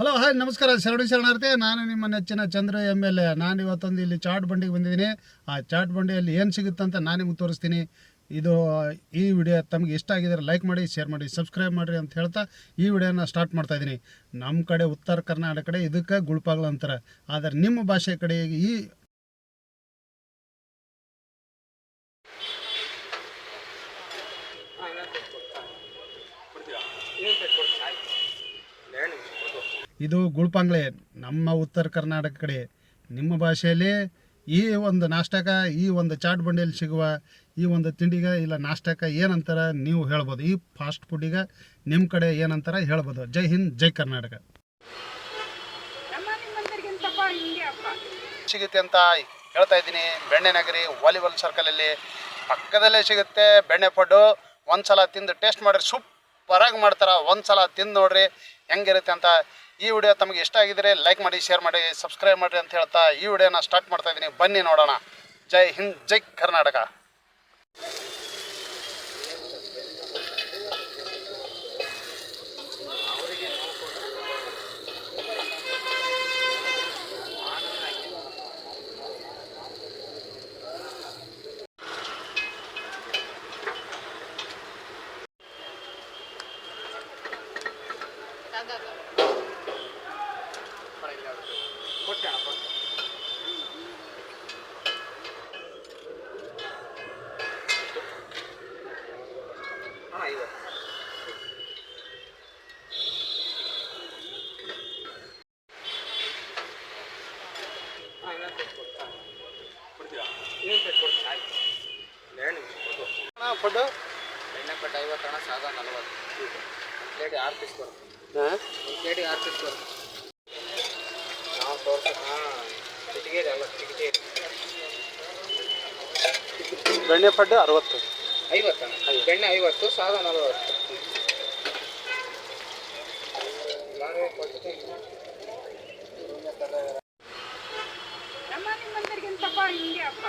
Hello hi ನಮಸ್ಕಾರ. ಶರಣು ಶರಣಾರ್ಥಿ, ನಾನು ನಿಮ್ಮ ನೆಚ್ಚಿನ ಚಂದ್ರ ಎಂ ಎಲ್ ಎ ನಾನು ಇವತ್ತೊಂದು ಇಲ್ಲಿ ಚಾಟ್ ಬಂಡಿಗೆ ಬಂದಿದ್ದೀನಿ. ಆ ಚಾಟ್ ಬಂಡಿಯಲ್ಲಿ ಏನು ಸಿಗುತ್ತಂತ ನಾನು ನಿಮ್ಗೆ ತೋರಿಸ್ತೀನಿ. ಇದು, ಈ ವಿಡಿಯೋ ತಮಗೆ ಇಷ್ಟ ಆಗಿದ್ರೆ ಲೈಕ್ ಮಾಡಿ ಶೇರ್ ಮಾಡಿ ಸಬ್ಸ್ಕ್ರೈಬ್ ಮಾಡಿರಿ ಅಂತ ಹೇಳ್ತಾ ಈ ವಿಡಿಯೋನ ಸ್ಟಾರ್ಟ್ ಮಾಡ್ತಾ ಇದ್ದೀನಿ ನಮ್ಮ ಕಡೆ ಉತ್ತರ ಕರ್ನಾಟಕ ಕಡೆ ಇದಕ್ಕೆ ಗುಳ್ಪಾಗ್ಲ ಅಂತಾರೆ. ಆದರೆ ನಿಮ್ಮ ಭಾಷೆ ಕಡೆ ಈ ಇದು ಗುಳ್ಪಂಗ್ಳೆ ನಮ್ಮ ಉತ್ತರ ಕರ್ನಾಟಕ ಕಡೆ. ನಿಮ್ಮ ಭಾಷೆಯಲ್ಲಿ ಈ ಒಂದು ನಾಷ್ಟಕ, ಈ ಒಂದು ಚಾಟ್ ಬಂಡಿಯಲ್ಲಿ ಸಿಗುವ, ಈ ಒಂದು ತಿಂಡಿಗೆ ಇಲ್ಲ ನಾಷ್ಟಕ ಏನಂತಾರ ನೀವು ಹೇಳ್ಬೋದು. ಈ ಫಾಸ್ಟ್ ಫುಡ್ಡಿಗೆ ನಿಮ್ಮ ಕಡೆ ಏನಂತಾರ ಹೇಳ್ಬೋದು. ಜೈ ಹಿಂದ್, ಜೈ ಕರ್ನಾಟಕ. ಸಿಗುತ್ತೆ ಅಂತ ಹೇಳ್ತಾ ಇದ್ದೀನಿ. ಬೆಣ್ಣೆ ನಗರಿ, ವಾಲಿಬಾಲ್ ಸರ್ಕಲಲ್ಲಿ ಪಕ್ಕದಲ್ಲೇ ಸಿಗುತ್ತೆ. ಬೆಣ್ಣೆ ಫುಡ್ಡು ಒಂದು ಸಲ ತಿಂದು ಟೇಸ್ಟ್ ಮಾಡಿರಿ ಸೂಪರಾಗಿ ಮಾಡ್ತಾರೆ. ಒಂದು ಸಲ ತಿಂದು ನೋಡ್ರಿ. ಹೆಂಗಿರುತ್ತೆ ಅಂತ ಈ ವಿಡಿಯೋ ತಮಗೆ ಇಷ್ಟ ಆಗಿದ್ರೆ ಲೈಕ್ ಮಾಡಿ ಶೇರ್ ಮಾಡಿ ಸಬ್ಸ್ಕ್ರೈಬ್ ಮಾಡಿರಿ ಅಂತ ಹೇಳ್ತಾ ಈ ವಿಡಿಯೋನ ಸ್ಟಾರ್ಟ್ ಮಾಡ್ತಾ ಇದ್ದೀನಿ ಬನ್ನಿ ನೋಡೋಣ. ಜೈ ಹಿಂದ್, ಜೈ ಕರ್ನಾಟಕ. ಫುಡ್ಡು ಎಣ್ಣೆ ಪಟ್ಟ ಐವತ್ತು ಕಣ ಸಾದ ನಲ್ವತ್ತು ಪ್ಲೇಟಿಗೆ ಆರು ಪೀಸ್ ಬರುತ್ತೆ ಹಾಂ? ಕೇಳಿ ಆರು ನಾವು ತೋರ್ಸ ಹಾಂ ಚಿಟಿಗೇರಿ ಬೆಣ್ಣೆ ಪಡ್ಡು ಅರವತ್ತು. ಐವತ್ತು? ಬೆಣ್ಣೆ ಐವತ್ತು ಸಾಲ ನಲವತ್ತು. ನಮ್ಮ ಹಿಂಗೆ ಅಪ್ಪ.